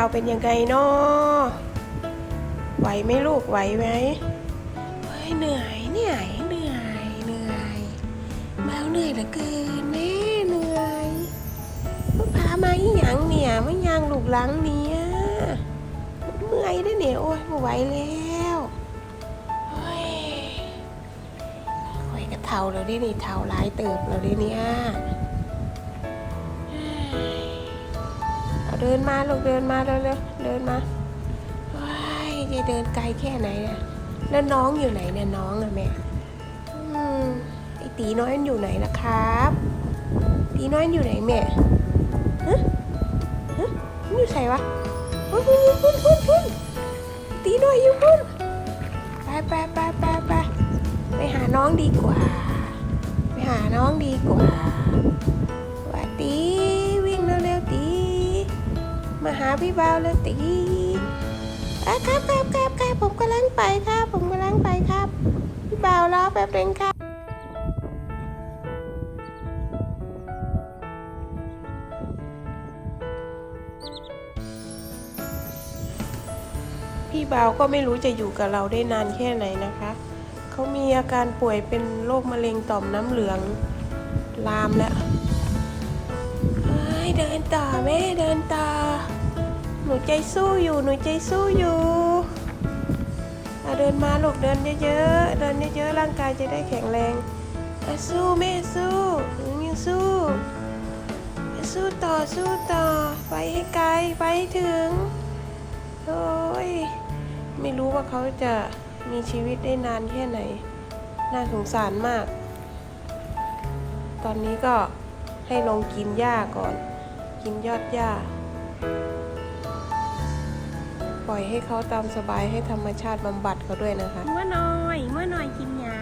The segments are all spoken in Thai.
าวเป็นยังไงเนาะไหวไหมลูกไหวไหมเฮ้ยเหนื่อยเหนื่อยเหนื่อยเหนื่อยมวเหนื่อยเหลือเกินแม่เหนื่อยมาพามาอีหยังเนี่ยไม่ยังลูกหลังเนี่ยเมื่อยได้เนี่ยโอ้ยไม่ไหวแล้วเฮ้ยคอยกระเทาแล้วดินี่เทาลายเติบแล้วดิเนี่ย เดินมาลูกเดินมาเร็วๆเดินมาว้ายจะเดินไกลแค่ไหนอะแล้วน้องอยู่ไหนเนี่ยน้องอะแม่อืมไอตีน้อยมันอยู่ไหนล่ะครับ ตีน้อยมันอยู่ไหนแม่ฮะฮะมันอยู่ใส่วะพุ่นพุ่นพุ่นพุ่นพุ่นตีน้อยอยู่พุ่นไปไปไปไปไปไปหาน้องดีกว่า ไปหาน้องดีกว่า หาพี่บาวแล้วตีอะครับครับครับครับผมกำลังไปครับ ผมกำลังไปครับ พี่บาวรอแป๊บนึงครับพี่บาวก็ไม่รู้จะอยู่กับเราได้นานแค่ไหนนะคะ เขามีอาการป่วยเป็นโรคมะเร็งต่อมน้ำเหลือง ลามแล้วเดินต่อแม่เดินต่อ หนูใจสู้อยู่ หนูใจสู้อยู่เดินมาลูกเดินเยอะๆ เดินเยอะๆ ร่างกายจะได้แข็งแรงอะสู้แม่สู้หนูยังสู้อะสู้ต่อสู้ต่อ ไปให้ไกลไปให้ถึง โอ้ย ไม่รู้ว่าเขาจะมีชีวิตได้นานแค่ไหน น่าสงสารมาก ตอนนี้ก็ให้ลงกินหญ้าก่อน กินยอดหญ้า ปล่อยให้เขาตามสบายให้ธรรมชาติบำบัดเขาด้วยนะคะเมื่อหน่อยเมื่อหน่อยกินยา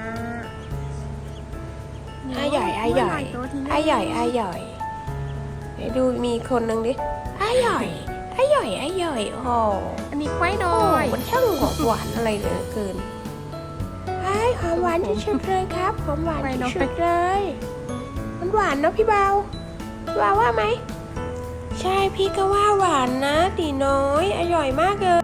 อาใหญ่อาใหญ่เมื่อน่อยโตทีนี้อาใหญ่อาใหญ่ไหนดูมีคนหนึ่งดิอาใหญ่อาใหญ่อาใหญ่โอ้โหอันนี้ควายดโอ้อยมันช่างหอมหวานอะไรเหลือเกินไอ้หอมหวานที่สุดเลยครับหอมหวานที่สุดเลยมันหวานเนอะพี่เบาพี่เบาว่าไหม ใช่พี่ก็ว่าหวานนะตีน้อย อร่อยมากเลย